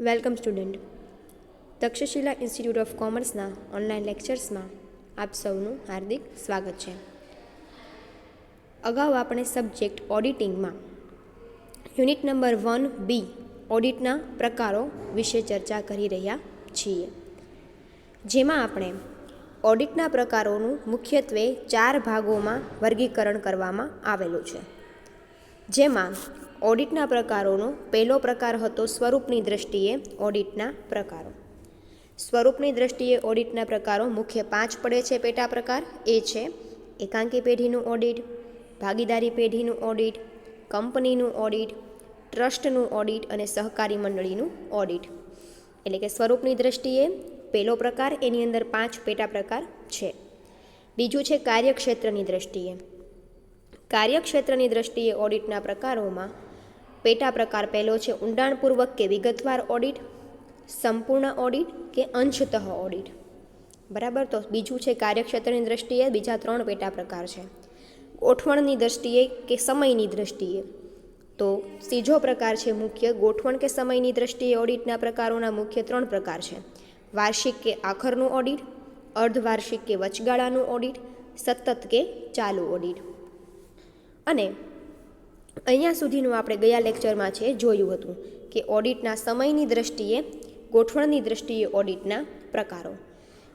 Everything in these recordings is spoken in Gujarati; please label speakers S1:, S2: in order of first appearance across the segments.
S1: Welcome student. Takshashila institute of કોમર્સના online લેક્ચર્સમાં આપ સૌનું હાર્દિક સ્વાગત છે. અગાઉ આપણે સબ્જેક્ટ ઓડિટિંગમાં યુનિટ નંબર વન બી ઓડિટના પ્રકારો વિશે ચર્ચા કરી રહ્યા છીએ. જેમાં આપણે ઓડિટના પ્રકારોનું મુખ્યત્વે ચાર ભાગોમાં વર્ગીકરણ કરવામાં આવેલું છે. જેમાં ઓડિટના પ્રકારોનો પહેલો પ્રકાર હતો સ્વરૂપની દ્રષ્ટિએ ઓડિટના પ્રકારો. સ્વરૂપની દ્રષ્ટિએ ઓડિટના પ્રકારો મુખ્ય પાંચ પડે છે પેટા પ્રકાર. એ છે એકાંકી પેઢીનું ઓડિટ, ભાગીદારી પેઢીનું ઓડિટ, કંપનીનું ઓડિટ, ટ્રસ્ટનું ઓડિટ અને સહકારી મંડળીનું ઓડિટ. એટલે કે સ્વરૂપની દ્રષ્ટિએ પહેલો પ્રકાર, એની અંદર પાંચ પેટા પ્રકાર છે. બીજું છે કાર્યક્ષેત્રની દ્રષ્ટિએ. કાર્યક્ષેત્રની દ્રષ્ટિએ ઓડિટના પ્રકારોમાં પેટા પ્રકાર પહેલો છે ઊંડાણપૂર્વક કે વિગતવાર ઓડિટ, સંપૂર્ણ ઓડિટ કે અંશતઃ ઓડિટ. બરાબર? તો બીજું છે કાર્યક્ષેત્રની દ્રષ્ટિએ બીજા ત્રણ પેટા પ્રકાર છે. ગોઠવણની દ્રષ્ટિએ કે સમયની દ્રષ્ટિએ? તો ત્રીજો પ્રકાર છે મુખ્ય, ગોઠવણ કે સમયની દ્રષ્ટિએ ઓડિટના પ્રકારોના મુખ્ય ત્રણ પ્રકાર છે. વાર્ષિક કે આખરનું ઓડિટ, અર્ધવાર્ષિક કે વચગાળાનું ઓડિટ, સતત કે ચાલુ ઓડિટ. અને અહીંયા સુધીનું આપણે ગયા લેક્ચરમાં છે જોયું હતું કે ઓડિટના સમયની દ્રષ્ટિએ, ગોઠવણની દ્રષ્ટિએ ઓડિટના પ્રકારો.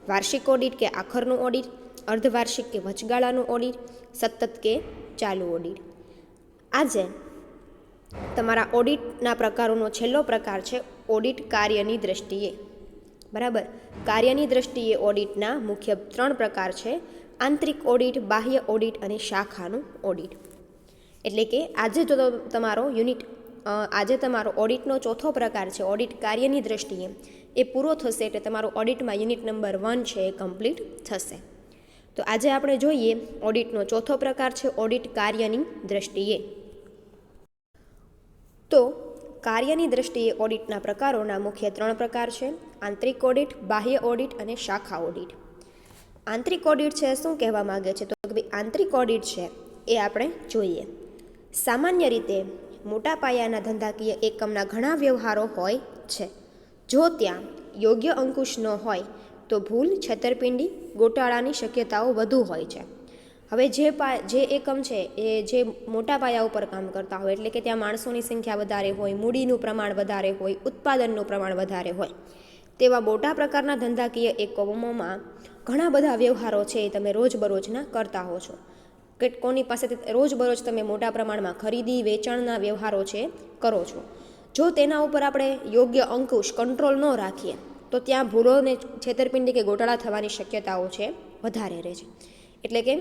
S1: વાર્ષિક ઓડિટ કે આખરનું ઓડિટ, અર્ધવાર્ષિક કે વચગાળાનું ઓડિટ, સતત કે ચાલુ ઓડિટ. આજે તમારા ઓડિટના પ્રકારોનો છેલ્લો પ્રકાર છે ઓડિટ કાર્યની દ્રષ્ટિએ. બરાબર? કાર્યની દ્રષ્ટિએ ઓડિટના મુખ્ય ત્રણ પ્રકાર છે. આંતરિક ઓડિટ, બાહ્ય ઓડિટ અને શાખાનું ઓડિટ. એટલે કે આજે જો તમારો યુનિટ આજે તમારો ઓડિટનો ચોથો પ્રકાર છે, ઓડિટ કાર્યની દ્રષ્ટિએ, એ પૂરો થશે એટલે તમારો ઓડિટમાં યુનિટ નંબર વન છે એ કમ્પ્લીટ થશે. તો આજે આપણે જોઈએ ઓડિટનો ચોથો પ્રકાર છે ઓડિટ કાર્યની દ્રષ્ટિએ. તો કાર્યની દ્રષ્ટિએ ઓડિટના પ્રકારોના મુખ્ય ત્રણ પ્રકાર છે, આંતરિક ઓડિટ, બાહ્ય ઓડિટ અને શાખા ઓડિટ. આંતરિક ઓડિટ છે શું કહેવા માગે છે? તો કે ભાઈ આંતરિક ઓડિટ છે એ આપણે જોઈએ. સામાન્ય રીતે મોટા પાયાના ધંધાકીય એકમના ઘણા વ્યવહારો હોય છે. જો ત્યાં યોગ્ય અંકુશ ન હોય, તો ભૂલ, છેતરપિંડી, ગોટાળાની શક્યતાઓ વધુ હોય છે. હવે જે પા, જે એકમ છે એ જે મોટા પાયા ઉપર કામ કરતા હોય, એટલે કે ત્યાં માણસોની સંખ્યા વધારે હોય, મૂડીનું પ્રમાણ વધારે હોય, ઉત્પાદનનું પ્રમાણ વધારે હોય, તેવા મોટા પ્રકારના ધંધાકીય એકમોમાં ઘણા બધા વ્યવહારો છે એ તમે રોજબરોજના કરતા હો છો. કે કોની પાસેથી રોજબરોજ તમે મોટા પ્રમાણમાં ખરીદી, વેચાણના વ્યવહારો છે, કરો છો. જો તેના ઉપર આપણે યોગ્ય અંકુશ કંટ્રોલ ન રાખીએ, તો ત્યાં ભૂલોને છેતરપિંડી કે ગોટાળા થવાની શક્યતાઓ છે, વધારે રહે છે. એટલે કે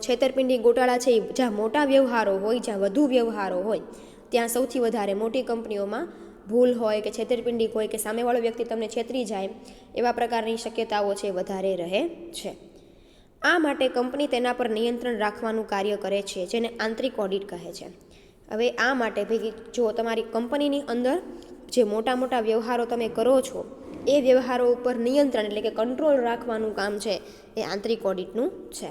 S1: છેતરપિંડી, ગોટાળા છે, એ જ્યાં મોટા વ્યવહારો હોય, જ્યાં વધુ વ્યવહારો હોય, ત્યાં સૌથી વધારે મોટી કંપનીઓમાં ભૂલ હોય કે છેતરપિંડી હોય કે સામેવાળો વ્યક્તિ તમને છેતરી જાય, એવા પ્રકારની શક્યતાઓ છે, વધારે રહે છે. આ માટે કંપની તેના પર નિયંત્રણ રાખવાનું કાર્ય કરે છે, જેને આંતરિક ઓડિટ કહે છે. હવે આ માટે ભેગી, જો તમારી કંપનીની અંદર જે મોટા મોટા વ્યવહારો તમે કરો છો, એ વ્યવહારો ઉપર નિયંત્રણ એટલે કે કંટ્રોલ રાખવાનું કામ છે, એ આંતરિક ઓડિટનું છે.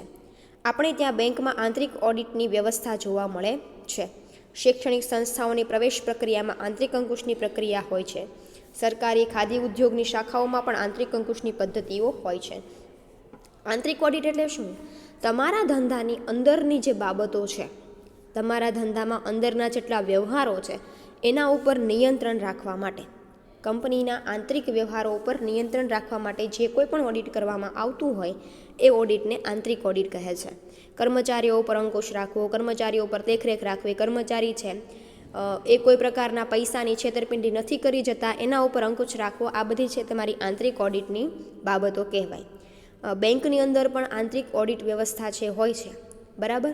S1: આપણે ત્યાં બેંકમાં આંતરિક ઓડિટની વ્યવસ્થા જોવા મળે છે. શૈક્ષણિક સંસ્થાઓની પ્રવેશ પ્રક્રિયામાં આંતરિક અંકુશની પ્રક્રિયા હોય છે. સરકારી ખાદી ઉદ્યોગની શાખાઓમાં પણ આંતરિક અંકુશની પદ્ધતિઓ હોય છે. આંતરિક ઓડિટ એટલે શું? તમારા ધંધાની અંદરની જે બાબતો છે, તમારા ધંધામાં અંદરના જેટલા વ્યવહારો છે, એના ઉપર નિયંત્રણ રાખવા માટે, કંપનીના આંતરિક વ્યવહારો ઉપર નિયંત્રણ રાખવા માટે જે કોઈ પણ ઓડિટ કરવામાં આવતું હોય, એ ઓડિટને આંતરિક ઓડિટ કહે છે. કર્મચારીઓ ઉપર અંકુશ રાખવો, કર્મચારીઓ ઉપર દેખરેખ રાખવી, કર્મચારી છે એ કોઈ પ્રકારના પૈસાની છેતરપિંડી નથી કરી જતા, એના ઉપર અંકુશ રાખવો, આ બધી છે તમારી આંતરિક ઓડિટની બાબતો કહેવાય. બેંકની અંદર પણ આંતરિક ઓડિટ વ્યવસ્થા છે, હોય છે. બરાબર?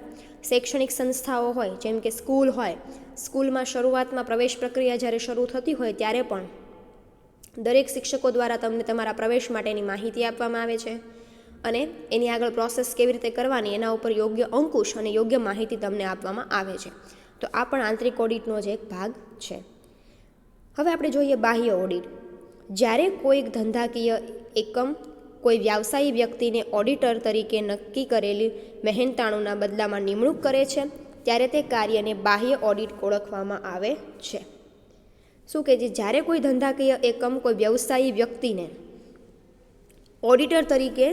S1: શૈક્ષણિક સંસ્થાઓ હોય, જેમ કે સ્કૂલ હોય, સ્કૂલમાં શરૂઆતમાં પ્રવેશ પ્રક્રિયા જ્યારે શરૂ થતી હોય ત્યારે પણ દરેક શિક્ષકો દ્વારા તમને તમારા પ્રવેશ માટેની માહિતી આપવામાં આવે છે અને એની આગળ પ્રોસેસ કેવી રીતે કરવાની એના ઉપર યોગ્ય અંકુશ અને યોગ્ય માહિતી તમને આપવામાં આવે છે. તો આ પણ આંતરિક ઓડિટનો જ એક ભાગ છે. હવે આપણે જોઈએ બાહ્ય ઓડિટ. જ્યારે કોઈક ધંધાકીય એકમ કોઈ વ્યવસાયી વ્યક્તિને ઓડિટર તરીકે નક્કી કરેલી મહેનતાણુના બદલામાં નિમણૂક કરે છે, ત્યારે તે કાર્યને બાહ્ય ઓડિટ ઓળખવામાં આવે છે. શું કે જે જ્યારે કોઈ ધંધાકીય એકમ કોઈ વ્યવસાયી વ્યક્તિને ઓડિટર તરીકે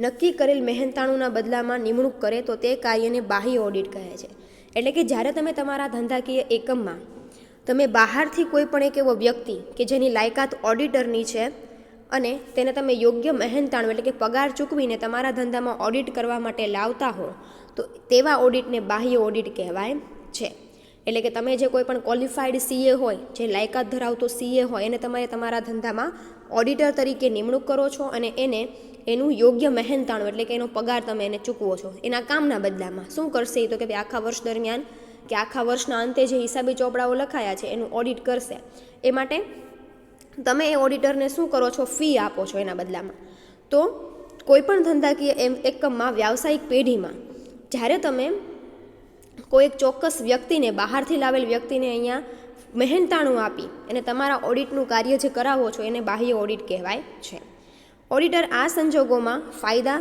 S1: નક્કી કરેલ મહેનતાણુના બદલામાં નિમણૂક કરે, તો તે કાર્યને બાહ્ય ઓડિટ કહે છે. એટલે કે જ્યારે તમે તમારા ધંધાકીય એકમમાં તમે બહારથી કોઈ પણ એક એવો વ્યક્તિ કે જેની લાયકાત ઓડિટરની છે અને તેને તમે યોગ્ય મહેનતાણું એટલે કે પગાર ચૂકવીને તમારા ધંધામાં ઓડિટ કરવા માટે લાવતા હો, તો તેવા ઓડિટને બાહ્ય ઓડિટ કહેવાય છે. એટલે કે તમે જે કોઈ પણ ક્વોલિફાઈડ સીએ હોય, જે લાયકાત ધરાવતો સીએ હોય, એને તમારે તમારા ધંધામાં ઓડિટર તરીકે નિમણૂક કરો છો અને એને એનું યોગ્ય મહેનતાણું એટલે કે એનો પગાર તમે એને ચૂકવો છો. એના કામના બદલામાં શું કરશે એ તો કે ભાઈ આખા વર્ષ દરમિયાન, કે આખા વર્ષના અંતે જે હિસાબી ચોપડાઓ લખાયા છે, એનું ઓડિટ કરશે. એ માટે તમે એ ઓડિટરને શું કરો છો ફી આપો છો એના બદલામાં? તો કોઈપણ ધંધાકીય એમ એકમમાં, વ્યાવસાયિક પેઢીમાં, જ્યારે તમે કોઈ એક ચોક્કસ વ્યક્તિને, બહારથી લાવેલ વ્યક્તિને અહીંયા મહેનતાણું આપી અને તમારા ઓડિટનું કાર્ય જે કરાવો છો એને બાહ્ય ઓડિટ કહેવાય છે. ઓડિટર આ સંજોગોમાં ફાયદા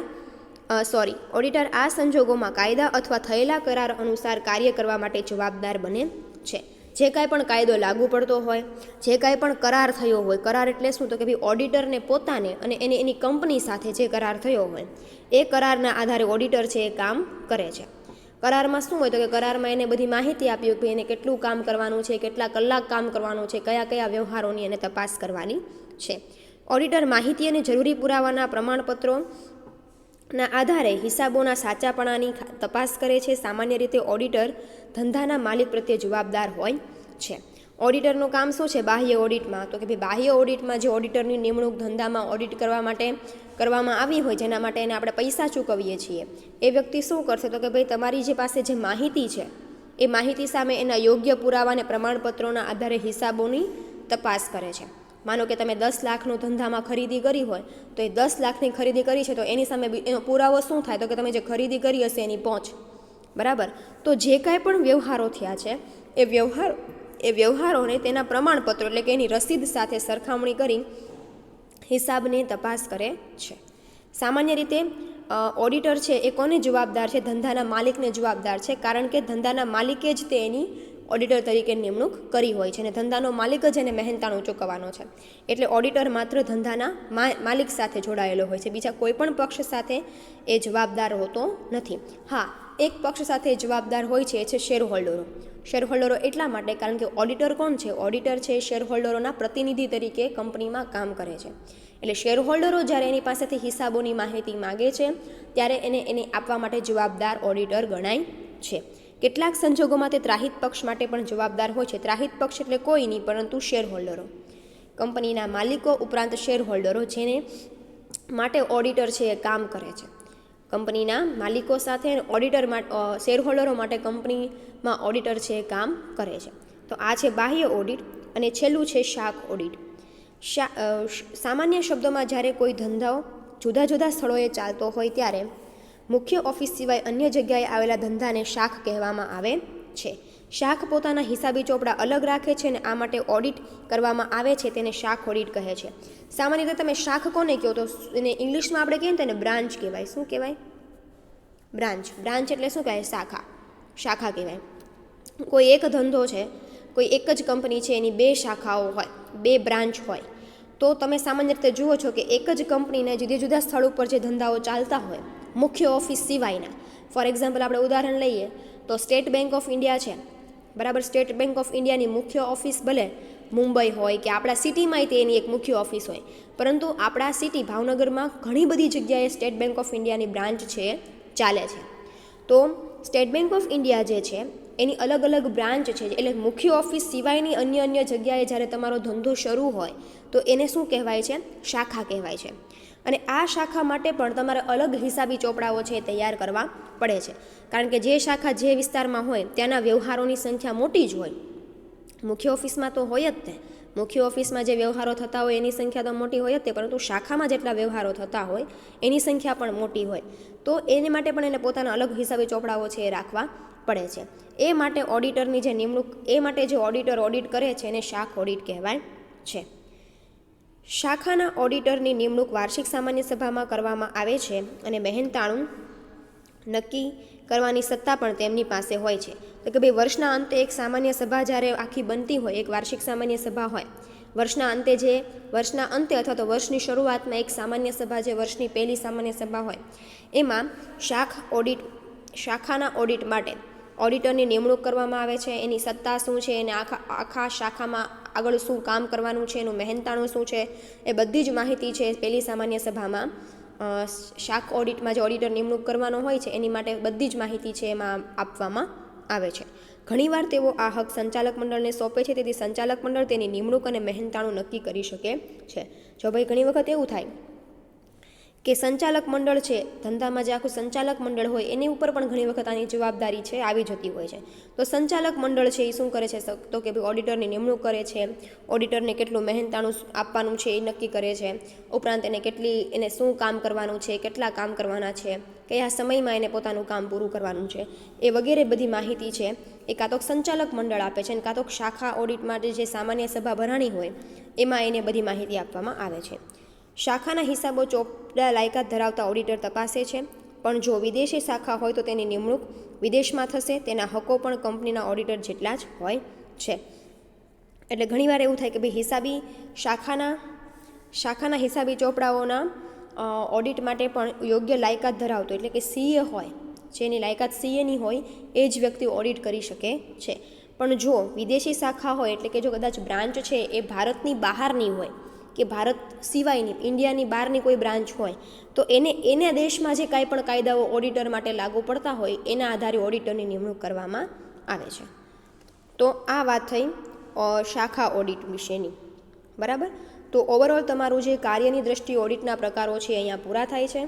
S1: સોરી ઓડિટર આ સંજોગોમાં કાયદા અથવા થયેલા કરાર અનુસાર કાર્ય કરવા માટે જવાબદાર બને છે. જે કાંઈ પણ કાયદો લાગુ પડતો હોય, જે કાંઈ પણ કરાર થયો હોય, કરાર એટલે શું? તો કે ભાઈ ઓડિટરને પોતાને અને એને એની કંપની સાથે જે કરાર થયો હોય, એ કરારના આધારે ઓડિટર છે એ કામ કરે છે. કરારમાં શું હોય? તો કે કરારમાં એને બધી માહિતી આપી કે એને કેટલું કામ કરવાનું છે, કેટલા કલાક કામ કરવાનું છે, કયા કયા વ્યવહારોની એને તપાસ કરવાની છે. ઓડિટર માહિતી અને જરૂરી પુરાવાના પ્રમાણપત્રો ના આધારે હિસાબોના સાચાપણાની તપાસ કરે છે. સામાન્ય રીતે ઓડિટર ધંધાના માલિક પ્રત્યે જવાબદાર હોય છે. ઓડિટરનું કામ શું છે? બાહ્ય ઓડિટમાં. તો કે ભાઈ બાહ્ય ઓડિટમાં જે ઓડિટરની નિમણૂક ધંધામાં ઓડિટ કરવા માટે કરવામાં આવી હોય, જેના માટે એને આપણે પૈસા ચૂકવીએ છીએ. એ વ્યક્તિ શું કરશે? તો કે ભાઈ તમારી જે પાસે જે માહિતી છે, એ માહિતી સામે એના યોગ્ય પુરાવા અને પ્રમાણપત્રોના આધારે હિસાબોની તપાસ કરે છે. માનો કે તમે દસ લાખનું ધંધામાં ખરીદી કરી હોય, તો એ દસ લાખની ખરીદી કરી છે, તો એની સામે એનો પુરાવો શું થાય? તો કે તમે જે ખરીદી કરી હશે એની પહોંચ. બરાબર? તો જે કાંઈ પણ વ્યવહારો થયા છે, એ વ્યવહાર, એ વ્યવહારોને તેના પ્રમાણપત્રો એટલે કે એની રસીદ સાથે સરખામણી કરી હિસાબની તપાસ કરે છે. સામાન્ય રીતે ઓડિટર છે એ કોને જવાબદાર છે? ધંધાના માલિકને જવાબદાર છે, કારણ કે ધંધાના માલિકે જ તે એની ઓડિટર તરીકે નિમણૂક કરી હોય છે અને ધંધાનો માલિક જ એને મહેનતાણું ચૂકવવાનો છે. એટલે ઓડિટર માત્ર ધંધાના માલિક સાથે જોડાયેલો હોય છે. બીજા કોઈ પણ પક્ષ સાથે એ જવાબદાર હોતો નથી. હા, એક પક્ષ સાથે જવાબદાર હોય છે એ છે શેર હોલ્ડરો શેર હોલ્ડરો એટલા માટે કારણ કે ઓડિટર કોણ છે? ઓડિટર છે શેર હોલ્ડરોના પ્રતિનિધિ તરીકે કંપનીમાં કામ કરે છે. એટલે શેર હોલ્ડરો જ્યારે એની પાસેથી હિસાબોની માહિતી માગે છે, ત્યારે એને એને આપવા માટે જવાબદાર ઓડિટર ગણાય છે. કેટલાક સંજોગોમાં તે ત્રાહિત પક્ષ માટે પણ જવાબદાર હોય છે. ત્રાહિત પક્ષ એટલે કોઈ નહીં, પરંતુ શેર હોલ્ડરો કંપનીના માલિકો ઉપરાંત શેર હોલ્ડરો જેને માટે ઓડિટર છે એ કામ કરે છે. કંપનીના માલિકો સાથે ઓડિટર શેર હોલ્ડરો માટે કંપનીમાં ઓડિટર છે એ કામ કરે છે. તો આ છે બાહ્ય ઓડિટ અને છેલ્લું છે શાખ ઓડિટ સામાન્ય શબ્દોમાં જ્યારે કોઈ ધંધાઓ જુદા જુદા સ્થળોએ ચાલતો હોય ત્યારે મુખ્ય ઓફિસ સિવાય અન્ય જગ્યાએ આવેલા ધંધાને શાખ કહેવામાં આવે છે. શાખ પોતાના હિસાબી ચોપડા અલગ રાખે છે અને આ માટે ઓડિટ કરવામાં આવે છે તેને શાખ ઓડિટ કહે છે. સામાન્ય રીતે તમે શાખ કોને કહો તો એને ઇંગ્લિશમાં આપણે કહીએ ને તેને બ્રાન્ચ કહેવાય. શું કહેવાય? બ્રાન્ચ. બ્રાન્ચ એટલે શું કહેવાય? શાખા. શાખા કહેવાય. કોઈ એક ધંધો છે, કોઈ એક જ કંપની છે, એની બે શાખાઓ હોય, બે બ્રાન્ચ હોય, તો તમે સામાન્ય રીતે જુઓ છો કે એક જ કંપનીને જુદા જુદા સ્થળ ઉપર જે ધંધાઓ ચાલતા હોય મુખ્ય ઓફિસ સિવાયના. ફોર એક્ઝામ્પલ આપણે ઉદાહરણ લઈએ, તો સ્ટેટ બેંક ઓફ ઇન્ડિયા છે. બરાબર? સ્ટેટ બેંક ઓફ ઇન્ડિયાની મુખ્ય ઓફિસ ભલે મુંબઈ હોય કે આપણા સિટીમાંય તેની એક મુખ્ય ઓફિસ હોય. પરંતુ આપણા સિટી ભાવનગરમાં ઘણી બધી જગ્યાએ સ્ટેટ બેંક ઓફ ઇન્ડિયાની બ્રાન્ચ છે, ચાલે છે. તો સ્ટેટ બેંક ઓફ ઇન્ડિયા જે છે, એની અલગ અલગ બ્રાન્ચ છે, એટલે મુખ્ય ઓફિસ સિવાયની અન્ય અન્ય જગ્યાએ જ્યારે તમારો ધંધો શરૂ હોય, તો એને શું કહેવાય છે? શાખા કહેવાય છે. અને આ શાખા માટે પણ તમારે અલગ હિસાબી ચોપડાઓ છે તૈયાર કરવા પડે છે. કારણ કે જે શાખા જે વિસ્તારમાં હોય, ત્યાંના વ્યવહારોની સંખ્યા મોટી જ હોય. મુખ્ય ઓફિસમાં તો હોય જ તે. મુખ્ય ઓફિસમાં જે વ્યવહારો થતા હોય, એની સંખ્યા તો મોટી હોય જ તે, પરંતુ શાખામાં જેટલા વ્યવહારો થતા હોય, એની સંખ્યા પણ મોટી હોય. તો એને માટે પણ એને પોતાના અલગ હિસાબી ચોપડાઓ છે એ રાખવા પડે છે. એ માટે ઓડિટરની જે નિમણૂક, એ માટે જે ઓડિટર ઓડિટ કરે છે, એને શાખ ઓડિટ કહેવાય છે. શાખાના ઓડિટરની નિમણૂક વાર્ષિક સામાન્ય સભામાં કરવામાં આવે છે અને મહેનતાણું નક્કી કરવાની સત્તા પણ તેમની પાસે હોય છે. તો કે ભાઈ, વર્ષના અંતે એક સામાન્ય સભા જ્યારે આખી બનતી હોય, એક વાર્ષિક સામાન્ય સભા હોય, વર્ષના અંતે જે, વર્ષના અંતે અથવા તો વર્ષની શરૂઆતમાં એક સામાન્ય સભા જે વર્ષની પહેલી સામાન્ય સભા હોય, એમાં શાખ ઓડિટ, શાખાના ઓડિટ માટે ઓડિટરની નિમણૂક કરવામાં આવે છે. એની સત્તા શું છે? એને આખા આખા શાખામાં આગળ શું કામ કરવાનું છે, એનું મહેનતાણું શું છે, એ બધી જ માહિતી છે પહેલી સામાન્ય સભામાં. શાક ઓડિટમાં જે ઓડિટર નિમણૂક કરવાનો હોય છે, એની માટે બધી જ માહિતી છે એમાં આપવામાં આવે છે. ઘણીવાર તેઓ આ હક સંચાલક મંડળને સોંપે છે, તેથી સંચાલક મંડળ તેની નિમણૂક અને મહેનતાણું નક્કી કરી શકે છે. જો ભાઈ ઘણી વખત એવું થાય કે સંચાલક મંડળ છે, ધંધામાં જે આખું સંચાલક મંડળ હોય, એની ઉપર પણ ઘણી વખત આની જવાબદારી છે, આવી જતી હોય છે. તો સંચાલક મંડળ છે એ શું કરે છે? તો કે ભાઈ ઓડિટરની નિમણૂક કરે છે ઓડિટરને કેટલું મહેનતાણું આપવાનું છે એ નક્કી કરે છે. ઉપરાંત એને કેટલી, એને શું કામ કરવાનું છે, કેટલા કામ કરવાના છે, કયા સમયમાં એને પોતાનું કામ પૂરું કરવાનું છે, એ વગેરે બધી માહિતી છે. એ કાં તો સંચાલક મંડળ આપે છે અને કાં તો શાખા ઓડિટ માટે જે સામાન્ય સભા ભરાણી હોય, એમાં એને બધી માહિતી આપવામાં આવે છે. શાખાના હિસાબો ચોપડા લાયકાત ધરાવતા ઓડિટર તપાસે છે. પણ જો વિદેશી શાખા હોય તો તેની નિમણૂક વિદેશમાં થશે. તેના હકો પણ કંપનીના ઓડિટર જેટલા જ હોય છે. એટલે ઘણીવાર એવું થાય કે ભાઈ હિસાબી શાખાના શાખાના હિસાબી ચોપડાઓના ઓડિટ માટે પણ યોગ્ય લાયકાત ધરાવતો, એટલે કે સીએ હોય, જેની લાયકાત સીએની હોય, એ જ વ્યક્તિ ઓડિટ કરી શકે છે. પણ જો વિદેશી શાખા હોય, એટલે કે જો કદાચ બ્રાન્ચ છે, એ ભારતની બહારની હોય કે ભારત સિવાયની, ઇન્ડિયાની બહારની કોઈ બ્રાન્ચ હોય, તો એને, એના દેશમાં જે કાંઈ પણ કાયદાઓ ઓડિટર માટે લાગુ પડતા હોય, એના આધારે ઓડિટરની નિમણૂક કરવામાં આવે છે. તો આ વાત થઈ શાખા ઓડિટ વિશેની. બરાબર? તો ઓવરઓલ તમારું જે કાર્યની દ્રષ્ટિએ ઓડિટના પ્રકારો છે અહીંયા પૂરા થાય છે.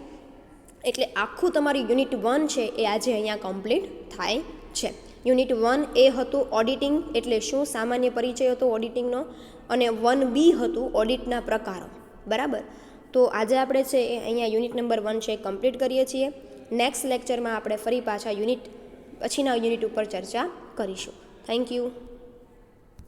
S1: એટલે આખું તમારું યુનિટ વન છે એ આજે અહીંયા કમ્પ્લીટ થાય છે. યુનિટ વન એ હતું ઓડિટિંગ એટલે શું? સામાન્ય પરિચય હતો ઓડિટિંગનો અને વન બી હતું ઓડિટના પ્રકારો. બરાબર? તો આજે આપણે છે એ અહીંયા યુનિટ નંબર વન છે કમ્પ્લીટ કરીએ છીએ. નેક્સ્ટ લેક્ચરમાં આપણે ફરી પાછા યુનિટ પછીના યુનિટ ઉપર ચર્ચા કરીશું. Thank you.